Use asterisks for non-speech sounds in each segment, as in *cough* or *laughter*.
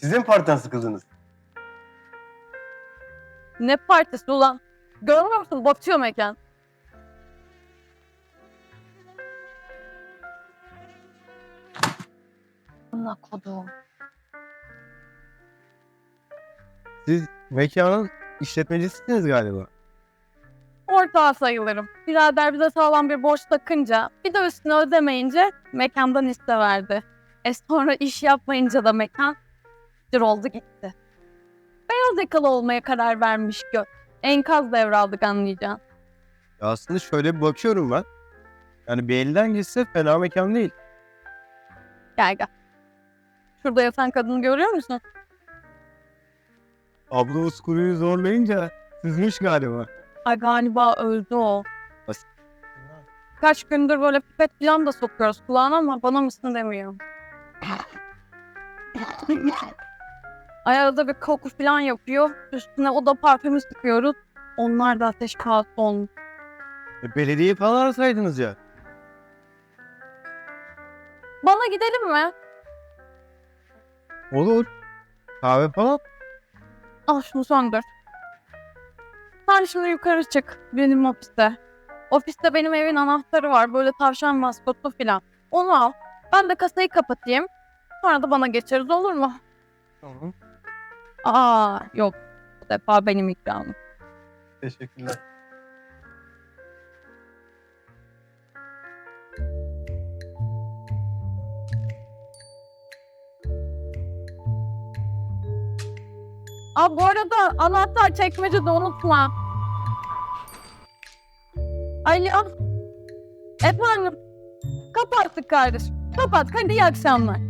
Siz de mi partiden sıkıldınız? Ne partisi ulan? Görmüyor musun? Batıyor mekan. Ana kodum. Siz mekanın işletmecisiniz galiba. Ortağı sayılırım. Birader bize sağlam bir borç takınca, bir de üstüne ödemeyince mekandan iste verdi. E sonra iş yapmayınca da mekan cır oldu gitti. Beyaz yakalı olmaya karar vermiş gö. Enkaz devraldık anlayacağın. Ya aslında şöyle bir bakıyorum ben. Yani bir elden gitse fena mekan değil. Gel gel. Şurada yatan kadını görüyor musun? Ablamız kuruyu zorlayınca sızmış galiba. Ay galiba öldü o. Bas- Kaç gündür böyle pipet falan da sokuyoruz kulağına ama bana mısın demiyor. *laughs* Ay arada bir koku falan yapıyor. Üstüne oda parfümü sıkıyoruz. Onlar da ateş pahası olmuş. E, belediyeyi falan arasaydınız ya. Bana gidelim mi? Olur. Kahve falan. Al şunu söndür. Sen şimdi yukarı çık benim ofiste. Ofiste benim evin anahtarı var. Böyle tavşan maskotlu falan. Onu al. Ben de kasayı kapatayım. Sonra da bana geçeriz olur mu? Tamam. Aa yok. Bu defa benim ikramım. Teşekkürler. Aa bu arada anahtar çekmecede unutma. Alo. Efendim. Kapattık kardeşim. Kapat. Hadi iyi akşamlar.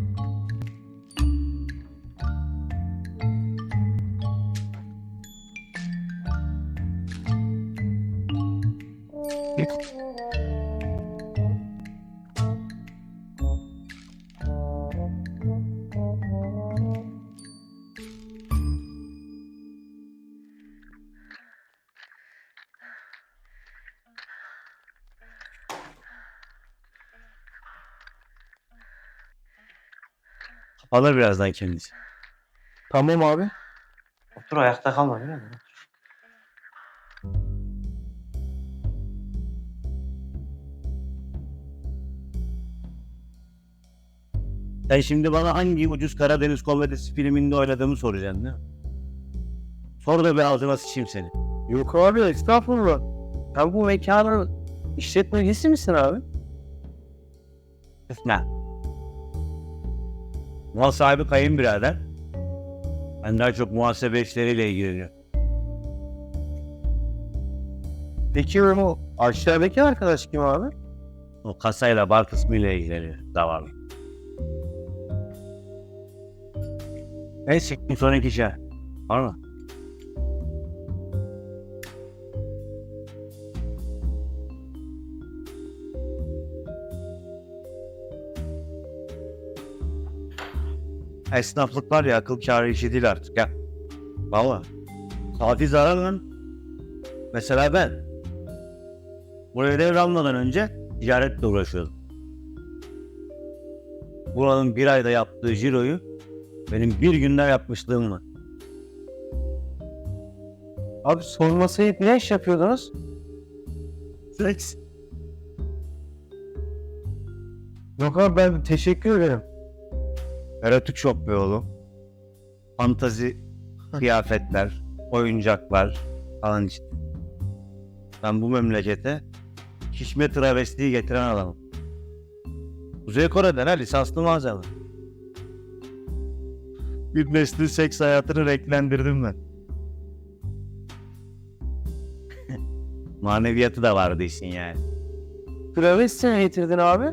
Kapanır birazdan kendisi. Tamam abi. Otur ayakta kalma değil mi? Sen şimdi bana hangi ucuz Karadeniz komedisi filminde oynadığımı soracaksın değil mi? Sor da bir ağzına sıçayım seni. Yok abi estağfurullah. Sen bu mekanın işletmecisi misin abi? Ne? Mal sahibi kayınbirader. Ben daha çok muhasebe işleriyle ilgileniyorum. Peki o aşağıdaki arkadaş kim abi? O kasayla bar kısmıyla ilgileniyor. Davarlı. Neyse sonraki şey. Var mı? Esnaflık var ya akıl kârı işi değil artık ya. Valla. Saati zarar lan. Mesela ben. Buraya devralmadan önce ticaretle uğraşıyordum. Buranın bir ayda yaptığı ciroyu benim bir günde yapmışlığım var. Abi sormasayıp ne iş yapıyordunuz? Seks. Yok abi ben teşekkür ederim. Erotik shop be oğlum. Fantazi *laughs* kıyafetler, oyuncaklar falan işte. Ben bu memlekete şişme travestiyi getiren adamım. Kuzey Kore'den ha lisanslı malzeme. Bir neslin seks hayatını renklendirdim ben. *laughs* Maneviyatı da vardı işin yani. Travesti mi getirdin abi?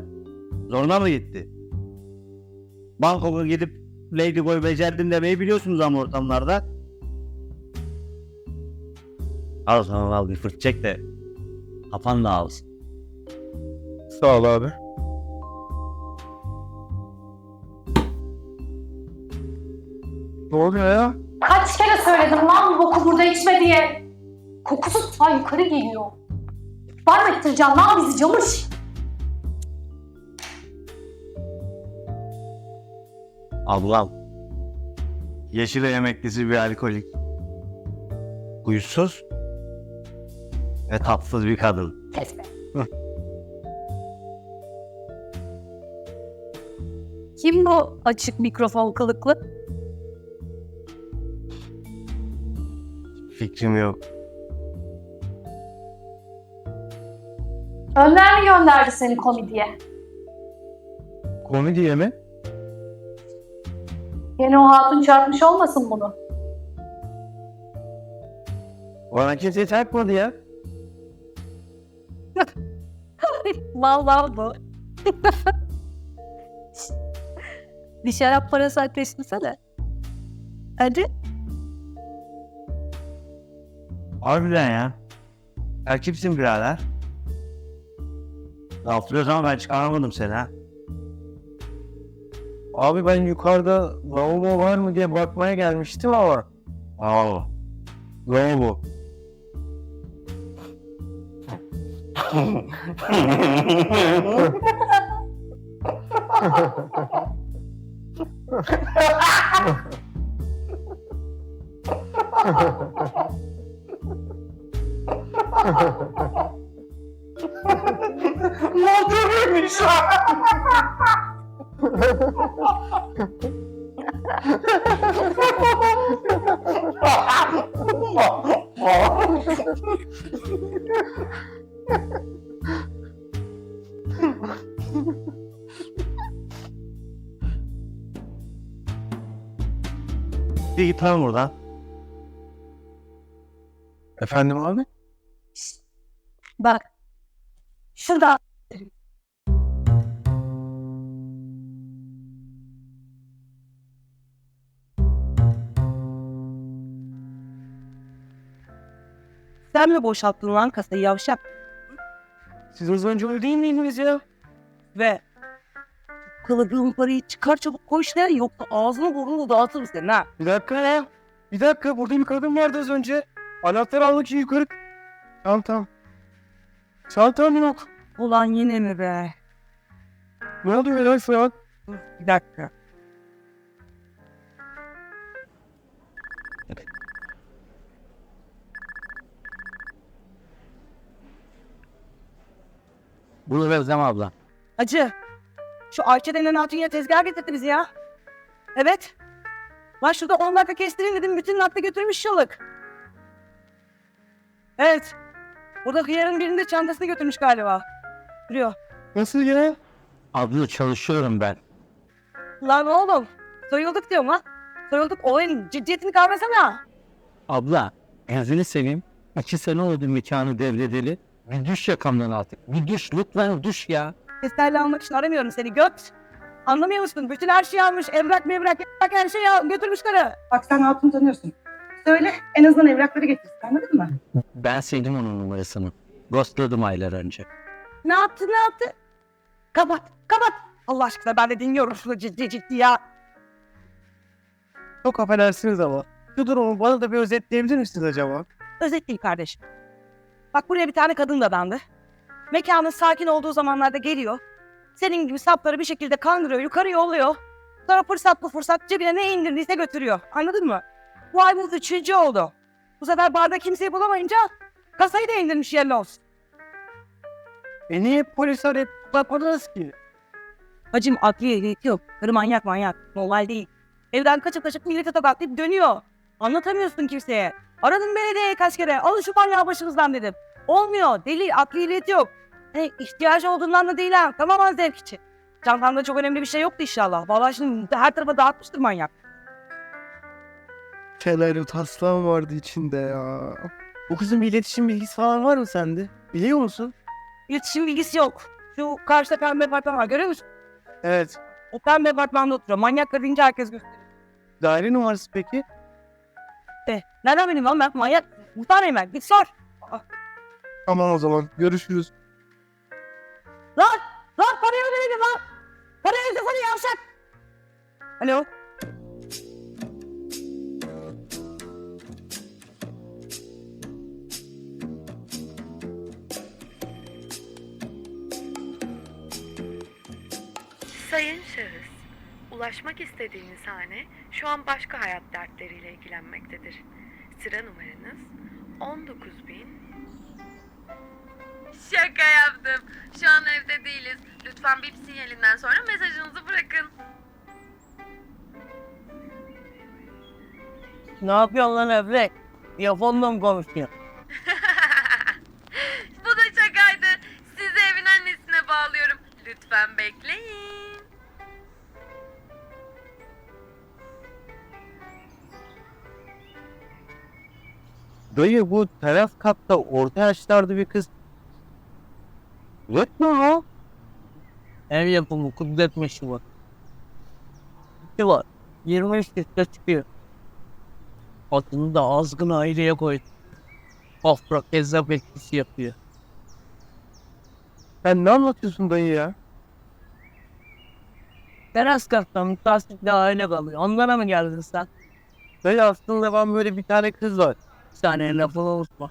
Zoruna mı gitti? Bangkok'a gidip Ladyboy becerdim demeyi biliyorsunuz ama ortamlarda. Al sana al bir fırt çek de kafan da alsın. Sağ ol abi. Ne oluyor ya? Kaç kere söyledim lan boku burada içme diye. Kokusu ta yukarı geliyor. Var mı ettireceğim lan bizi camış? Ablam. Yeşil emeklisi bir alkolik. Huysuz ve tatsız bir kadın. Kes be. *laughs* Kim bu açık mikrofon kılıklı? Fikrim yok. Önder mi gönderdi seni komediye? Komediye mi? Yine o hatun çarpmış olmasın bunu? Bana kimse çarpmadı ya. *laughs* Vallahi bu. *laughs* bir şarap parası ateşlesene. Hadi. Harbiden ya. Sen kimsin birader? Laflıyorsun ama ben çıkaramadım seni ha. Abi ben yukarıda lavabo var mı diye bakmaya gelmiştim ama. Aa. Lavabo. Bir git lan buradan. Efendim abi? Bak. Şurada. Sen mi boşalttın lan kasayı yavşak? Siz az önce öyle değil miydiniz ya? Ve kılıdığın parayı çıkar çabuk koy şuraya yoksa ağzını burnunu dağıtırım senin ha. Bir dakika ya. Bir dakika burada bir kadın vardı az önce. Anahtar almak için yukarı... Çantam. Çantam yok. Ulan yine mi be? Ne oluyor lan şu an? Dur bir dakika. Bunu Özlem abla. Hacı. Şu Ayça denen hatun yine tezgah getirdi bizi ya. Evet. Lan şurada 10 dakika kestireyim dedim bütün nakli götürmüş şalık. Evet. Burada hıyarın birinde çantasını götürmüş galiba. Duruyor. Nasıl gene? Abla çalışıyorum ben. Lan oğlum. Soyulduk diyorum lan. Soyulduk. Olayın ciddiyetini kavrasana. Abla, gözünü seveyim. İki sene oldu mekanı devredeli. Bir düş yakamdan artık. Bir düş, lütfen düş ya. Testerle almak için aramıyorum seni göt. Anlamıyor musun? Bütün her şeyi almış. Evrak mevrak evrak her şeyi al, götürmüş karı. Bak sen hatun tanıyorsun. Söyle en azından evrakları getirsin anladın mı? Ben sildim onun numarasını. Ghostladım aylar önce. Ne yaptı ne yaptı? Kapat kapat. Allah aşkına ben de dinliyorum şunu ciddi ciddi ya. Çok affedersiniz ama. Şu durumu bana da bir özetleyebilir misiniz acaba? Özetleyeyim kardeşim. Bak buraya bir tane kadın dadandı. Mekanın sakin olduğu zamanlarda geliyor. Senin gibi sapları bir şekilde kandırıyor, yukarı yolluyor. Sonra fırsat bu fırsat cebine ne indirdiyse götürüyor. Anladın mı? Bu ay bu üçüncü oldu. Bu sefer barda kimseyi bulamayınca kasayı da indirmiş yerine olsun. E niye polis arayıp bakmadınız ki? Hacım akli ehliyeti yok. Karı manyak manyak. Normal değil. Evden kaçıp kaçıp millete tokatlayıp dönüyor. Anlatamıyorsun kimseye. Aradım belediyeye kaç kere. Alın şu manyağı başınızdan dedim. Olmuyor. Deli. Akli ehliyeti yok. Hani ihtiyacı olduğundan da değil ha. Tamamen zevk için. Çantamda çok önemli bir şey yoktu inşallah. Vallahi şimdi her tarafa dağıtmıştır manyak. Kenarı taslan vardı içinde ya. Bu kızın bir iletişim bilgisi falan var mı sende? Biliyor musun? İletişim bilgisi yok. Şu karşıda pembe apartman var görüyor musun? Evet. O pembe apartmanda oturuyor. Manyak deyince herkes gösteriyor. Daire numarası peki? De. Nereden benim lan ben? Manyak. Muhtarıyım ben. Git sor. Tamam o zaman. Görüşürüz. Lan! Lan parayı ödemedim lan! Parayı ödesene yavşak! Alo? Ulaşmak istediğiniz hane şu an başka hayat dertleriyle ilgilenmektedir. Sıra numaranız 19000 Şaka yaptım. Şu an evde değiliz. Lütfen bip sinyalinden sonra mesajınızı bırakın. Ne yapıyorsun lan evlek? Telefonla mı konuşuyorsun? Dayı bu teras katta orta yaşlarda bir kız. Mu o? Ev yapımı kudret meşrubu. Bir var. 23 litre çıkıyor. Adını da azgın aileye koy. Afra kezzap etkisi yapıyor. Sen ne anlatıyorsun dayı ya? Teras katta müteahhitle aile kalıyor. Onlara mı geldin sen? Dayı aslında ben böyle bir tane kız var. Saniye lafını unutma.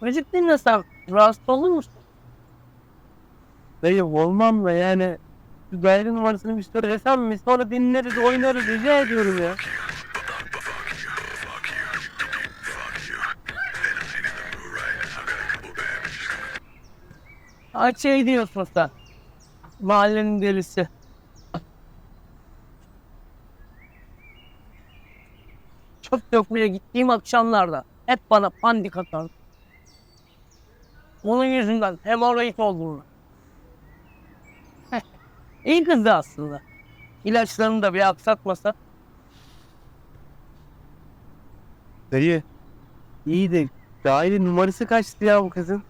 Müzik dinlesem rahatsız olur musun? Dayı olmam mı yani? Şu daire numarasını bir söylesem mi? Sonra dinleriz oynarız rica ediyorum ya. Ha şey diyorsun sen. Mahallenin delisi. Çöp dökmeye gittiğim akşamlarda hep bana pandik atardı. Onun yüzünden hemoroid oldum. *laughs* İyi kızdı aslında. İlaçlarını da bir aksatmasa. Dayı iyi de daire numarası kaçtı ya bu kızın?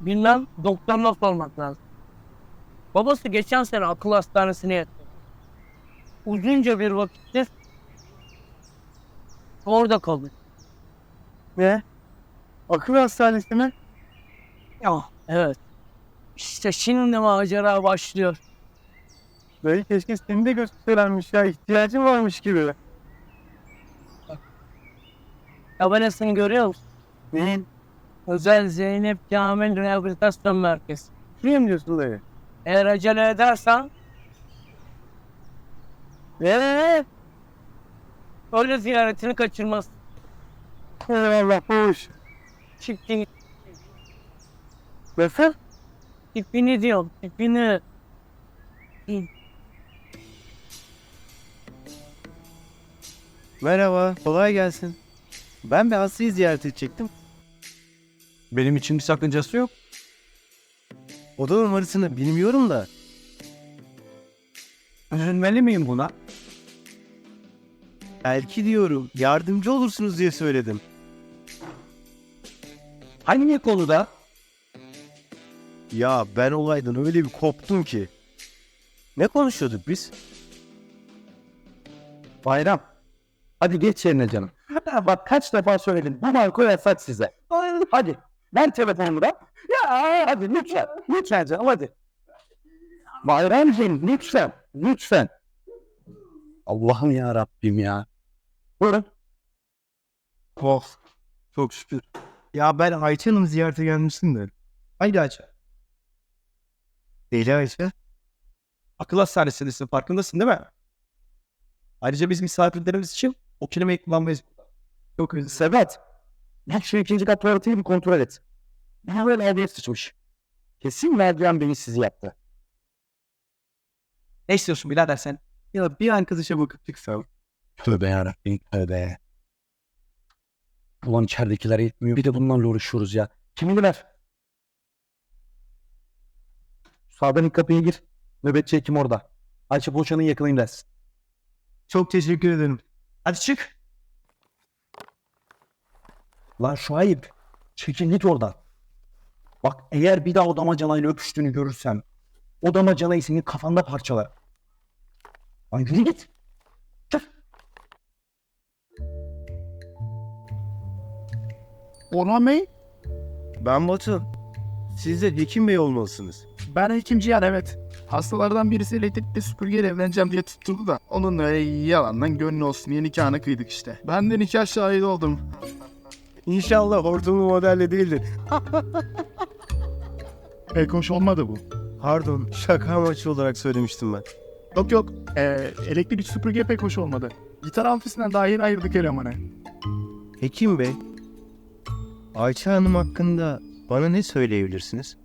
Bilmem doktoruna sormak lazım. Babası geçen sene akıl hastanesine yattı. Uzunca bir vakittir orada kaldı. Ne? Akıl hastanesi mi? Ya evet. İşte şimdi macera başlıyor. Dayı keşke seni de gösterermiş ya. ihtiyacın varmış gibi. Tabelasını görüyor musun? Neyin? Özel Zeynep Kamil Rehabilitasyon Merkezi. Şuraya mı diyorsun dayı? Eğer acele edersen Eee? Öyle ziyaretini kaçırmaz. Eyvallah hoş. Çiftini, Nasıl? tipini diyorum, tipini. Merhaba, kolay gelsin. Ben bir Aslı'yı ziyaret edecektim. Benim için bir sakıncası yok. Oda numarasını bilmiyorum da. Üzülmeli miyim buna? Belki diyorum yardımcı olursunuz diye söyledim. Hangi konuda? Ya ben olaydan öyle bir koptum ki. Ne konuşuyorduk biz? Bayram. Hadi geç yerine canım. Bak kaç defa söyledim. Bu marka yasak size. Hadi. Ver telefonumu da. Ya hadi lütfen. Lütfen canım hadi. Bayramcığım lütfen. Lütfen. Allah'ım ya Rabbim ya. Buyurun. Oh, çok şükür. Ya ben Ayça Hanım ziyarete gelmiştim de. Hangi Ayça? Deli Ayça. Akıl hastanesindesin farkındasın değil mi? Ayrıca biz misafirlerimiz için o kelimeyi kullanmayız. Çok özür Sebat. Ben şu ikinci kat tuvaletini bir kontrol et. Ben böyle evde sıçmış. Kesin merdiven beni sizi yaptı. Ne istiyorsun birader sen? Ya bir arkadaşa bakıp çıksam. Tövbe yarabbim tövbe. Ulan içeridekiler yetmiyor. Bir de bunlarla uğraşıyoruz ya. Kimini ver. Sağdan ilk kapıya gir. Nöbetçi hekim orada. Ayça Boşan'ın yakınıyım dersin. Çok teşekkür ederim. Hadi çık. Lan şu ayıp. Çekil git oradan. Bak eğer bir daha o damacanayla öpüştüğünü görürsem o damacanayı senin kafanda parçalar. Lan yürü git. Orhan Bey, Ben Batu. Siz de Hekim Bey olmalısınız. ben hekimci yani evet. Hastalardan birisi elektrikli süpürgeyle evleneceğim diye tutturdu da onun öyle yalandan gönlü olsun diye nikahını kıydık işte. Ben de nikah şahidi oldum. İnşallah hortumlu modelle değildir. *laughs* Pek hoş olmadı bu. Pardon şaka amaçlı olarak söylemiştim ben. Yok yok. Ee, elektrik süpürge pek hoş olmadı. Gitar amfisinden daha yeni ayırdık elemanı. Hekim Bey, Ayça Hanım hakkında bana ne söyleyebilirsiniz?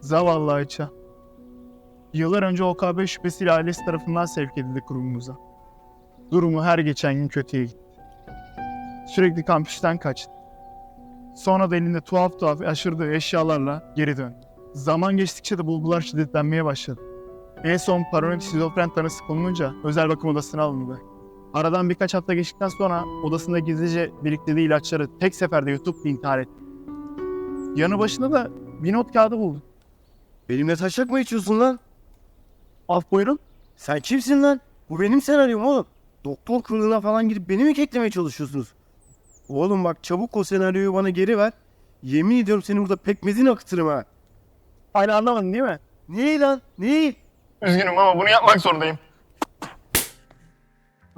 Zavallı Ayça. Yıllar önce OKB şüphesiyle ailesi tarafından sevk edildi kurumumuza. Durumu her geçen gün kötüye gitti. Sürekli kampüsten kaçtı. Sonra da elinde tuhaf tuhaf aşırdığı eşyalarla geri döndü. Zaman geçtikçe de bulgular şiddetlenmeye başladı. En son paranoid şizofren tanısı konulunca özel bakım odasına alındı. Aradan birkaç hafta geçtikten sonra odasında gizlice biriktirdiği ilaçları tek seferde yutup intihar etti. Yanı başında da bir not kağıdı buldu. Benimle taşak mı içiyorsun lan? Af buyurun. Sen kimsin lan? Bu benim senaryom oğlum. Doktor kılığına falan girip beni mi keklemeye çalışıyorsunuz? Oğlum bak çabuk o senaryoyu bana geri ver. Yemin ediyorum seni burada pekmezini akıtırım ha. Hala anlamadın değil mi? Neyi lan? Neyi? Üzgünüm ama bunu yapmak zorundayım.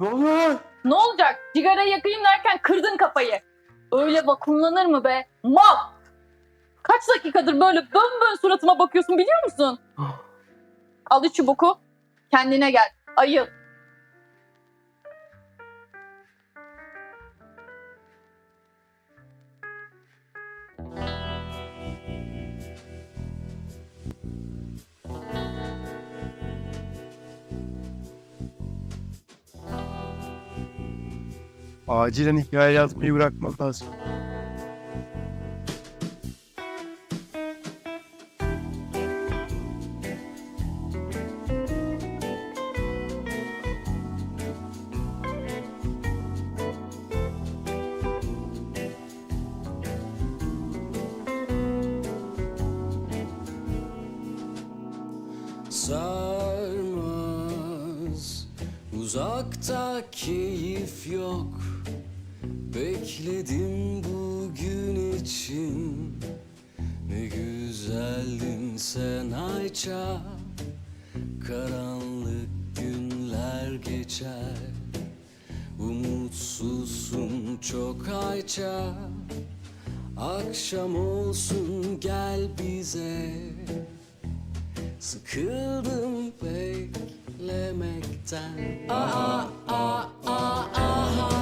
Ne oluyor lan? Ne olacak? Sigarayı yakayım derken kırdın kafayı. Öyle vakumlanır mı be? Mal! Kaç dakikadır böyle bön bön suratıma bakıyorsun biliyor musun? Al şu çubuku. Kendine gel. Ayıl. Acilen hikaye yazmayı bırakmak lazım. sarmaz Uzakta keyif yok Bekledim bugün için. Ne güzeldin sen Ayça. Karanlık günler geçer. Umutsuzsun çok Ayça. Akşam olsun gel bize. Sıkıldım beklemekten. Aa, aa, aa, aa,